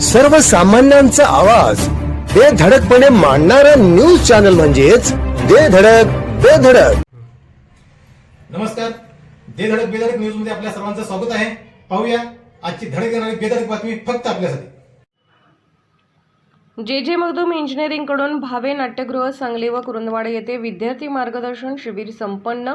सर्वसामान्यांचा आवाज. बेधडकपणे मांडणारा न्यूज चॅनल म्हणजेच बेधडक बेधडक नमस्कार. दे धडक बेधडक न्यूजमध्ये आपल्या सर्वांचं स्वागत आहे. पाहूया आजची धडक येणारी बेधडक बातमी फक्त आपल्यासाठी. जे जे मगदूम इंजिनिअरिंगकडून भावे नाट्यगृह सांगली व कुरुंदवाड येथे विद्यार्थी मार्गदर्शन शिबिर संपन्न.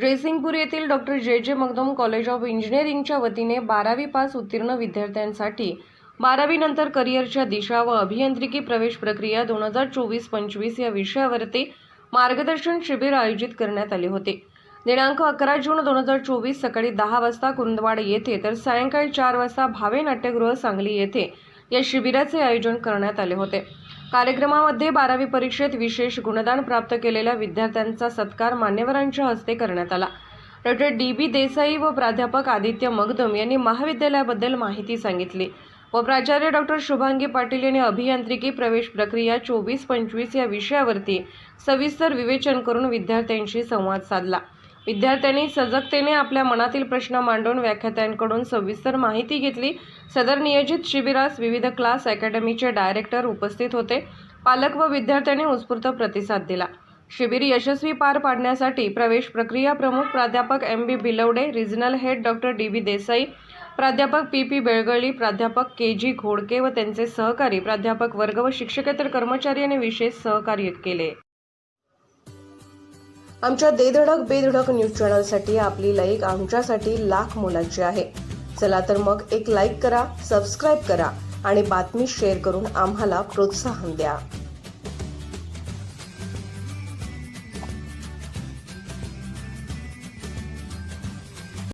जयसिंगपूर येथील डॉक्टर जे जे मगदूम कॉलेज ऑफ इंजिनिअरिंगच्या वतीने बारावी पास उत्तीर्ण विद्यार्थ्यांसाठी बारावीनंतर करिअरच्या दिशा व अभियांत्रिकी प्रवेश प्रक्रिया दोन हजार चोवीस पंचवीस या विषयावरती मार्गदर्शन शिबिर आयोजित करण्यात आले होते. दिनांक अकरा जून दोन हजार चोवीस सकाळी दहा वाजता कुंदवाड येथे तर सायंकाळी चार वाजता भावे नाट्यगृह सांगली येथे या शिबिराचे आयोजन करण्यात आले होते. कार्यक्रमामध्ये बारावी परीक्षेत विशेष गुणदान प्राप्त केलेल्या विद्यार्थ्यांचा सत्कार मान्यवरांच्या हस्ते करण्यात आला. Doctor D. बी. देसाई व प्राध्यापक आदित्य मगदम यांनी महाविद्यालयाबद्दल माहिती सांगितली. व प्राचार्य डॉक्टर शुभांगी पाटील यांनी अभियांत्रिकी प्रवेश प्रक्रिया चोवीस पंचवीस या विषयावरती सविस्तर विवेचन करून विद्यार्थ्यांशी संवाद साधला. विद्यार्थ्यांनी सजगतेने आपल्या मनातील प्रश्न मांडून व्याख्यात्यांकडून सविस्तर माहिती घेतली. सदर नियोजित शिबिरास विविध क्लास अकॅडमीचे डायरेक्टर उपस्थित होते. पालक व विद्यार्थ्यांनी उत्स्फूर्त प्रतिसाद दिला. शिबिर यशस्वी पार पाडण्यासाठी प्रवेश प्रक्रिया प्रमुख प्राध्यापक M B Bilwade regional head doctor D B Desai प्राध्यापक पी पी बेळगळी प्राध्यापक के जी घोडके व त्यांचे सहकारी प्राध्यापक वर्ग व शिक्षकेतर कर्मचारी यांनी विशेष सहकार्य केले. आमच्या देधडक बेधडक न्यूज चॅनलसाठी आपली लाईक आमच्यासाठी लाख मोलाची आहे. चला तर मग एक लाईक करा सबस्क्राईब करा आणि बातमी शेअर करून आम्हाला प्रोत्साहन द्या.